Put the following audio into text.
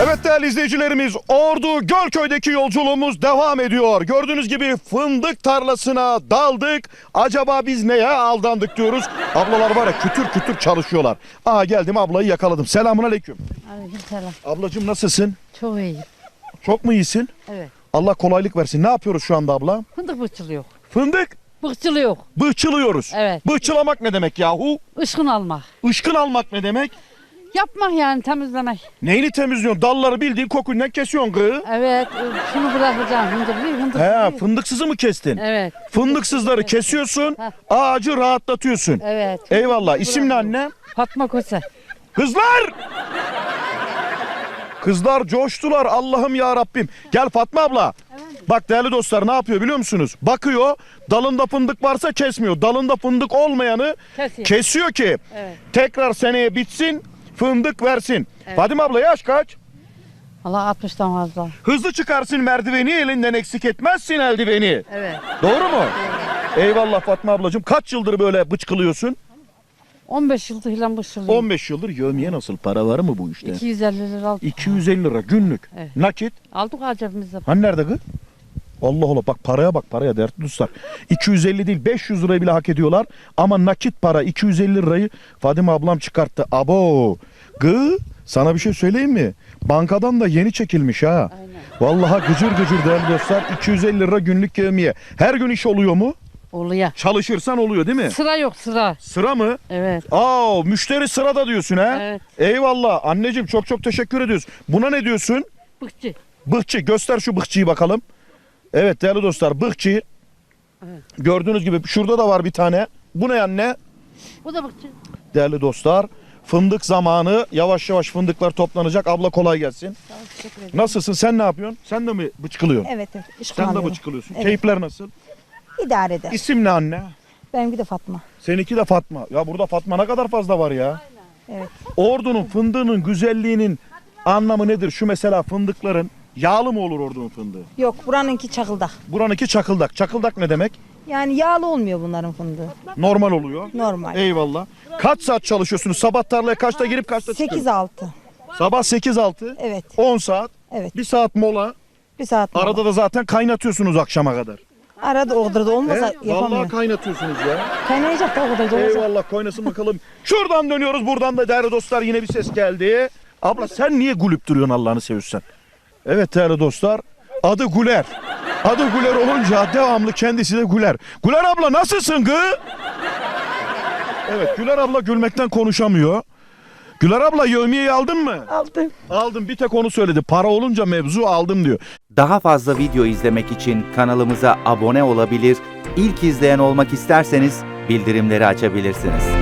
Evet değerli izleyicilerimiz Ordu Gölköy'deki yolculuğumuz devam ediyor. Gördüğünüz gibi fındık tarlasına daldık. Acaba biz neye aldandık diyoruz. Ablalar var ya kütür kütür çalışıyorlar. Aa geldim ablayı yakaladım. Selamun aleyküm. Aleykümselam. Ablacığım nasılsın? Çok iyi. Çok mu iyisin? Evet. Allah kolaylık versin. Ne yapıyoruz şu anda abla? Fındık bıçılıyor. Fındık Bıçılıyor. bıçılıyoruz. Evet. Bıçılamak ne demek yahu? Işkın almak. Işkın almak ne demek? Yapmak yani temizlemek. Neyini temizliyorsun? Dalları bildiğin kokundan kesiyorsun gı. Evet. e, Şunu bırakacağım. Fındık bir fındık. He bir. fındıksızı mı kestin? Evet. Fındıksızları kesiyorsun, Heh. ağacı rahatlatıyorsun. Evet. Eyvallah. İsim ne anne? Fatma Köse. Kızlar! Kızlar coştular Allah'ım ya Rabbim. Gel Fatma abla. Bak değerli dostlar ne yapıyor biliyor musunuz? Bakıyor dalında fındık varsa kesmiyor. Dalında fındık olmayanı Kesiyor. kesiyor ki Evet. tekrar seneye bitsin fındık versin. Fadime abla yaş kaç? Allah 60'tan fazla. Hızlı çıkarsın merdiveni elinden eksik etmezsin eldiveni. Evet. Doğru mu? Eyvallah Fatma ablacığım. Kaç yıldır böyle bıçkılıyorsun? 15 yıldır filan bıçılıyor. 15 yıldır yövmiye nasıl para var mı bu işte? 250 lira aldık. 250 lira günlük. Evet. Nakit. Aldık ha cebimizde. Hani nerede kız? Allah Allah bak paraya bak paraya değerli dostlar. 250 değil 500 lirayı bile hak ediyorlar. Ama nakit para 250 lirayı Fadime ablam çıkarttı. Abo. Gı sana bir şey söyleyeyim mi? Bankadan da yeni çekilmiş ha. Aynen. Vallahi gıcır gıcır değerli dostlar. 250 lira günlük yevmiye. Her gün iş oluyor mu? Oluyor. Çalışırsan oluyor değil mi? Sıra yok sıra. Sıra mı? Evet. Aa müşteri sırada diyorsun ha? Evet. Eyvallah. Anneciğim çok çok teşekkür ediyoruz. Buna ne diyorsun? Bıkçı. Bıkçı göster şu bıkçıyı bakalım. Evet değerli dostlar bıkçı. Gördüğünüz gibi şurada da var bir tane. Bu ne anne? Bu da bıkçı. Değerli dostlar. Fındık zamanı. Yavaş yavaş fındıklar toplanacak. Abla kolay gelsin. Sağ ol, teşekkür ederim. Nasılsın? Sen ne yapıyorsun? Sen de mi bıçkılıyorsun? Evet, evet. Işık Sen de bıçkılıyorsun. Evet. Keyifler nasıl? İdare eder. İsim ne anne? Benimki de Fatma. Seninki de Fatma. Ya burada Fatma ne kadar fazla var ya. Evet. Ordunun fındığının güzelliğinin anlamı nedir? Şu mesela fındıkların yağlı mı olur ordunun fındığı? Yok buranınki çakıldak. Buranınki çakıldak. Çakıldak ne demek? Yani yağlı olmuyor bunların fındığı. Normal oluyor. Normal. Eyvallah. Kaç saat çalışıyorsunuz? Sabah tarlaya kaçta girip kaçta çıkıyorsunuz? 8-6. Sabah 8-6. Evet. 10 saat. Evet. 1 saat mola. Bir saat mola. Arada da zaten kaynatıyorsunuz akşama kadar. Arada o kadar da olmasa He? Vallahi kaynatıyorsunuz ya. Kaynayacak da o kadar da olacak. Eyvallah kaynasın bakalım. Şuradan dönüyoruz. Buradan da değerli dostlar yine bir ses geldi. Abla sen niye gülüp duruyorsun Allah'ını seversen? Evet değerli dostlar. Adı Güler. Adı Güler olunca devamlı kendisi de güler. Güler abla nasılsın gı? Evet Güler abla gülmekten konuşamıyor. Güler abla yevmiyeyi aldın mı? Aldım. Aldım bir tek onu söyledi. Para olunca mevzu aldım diyor. Daha fazla video izlemek için kanalımıza abone olabilir, ilk izleyen olmak isterseniz bildirimleri açabilirsiniz.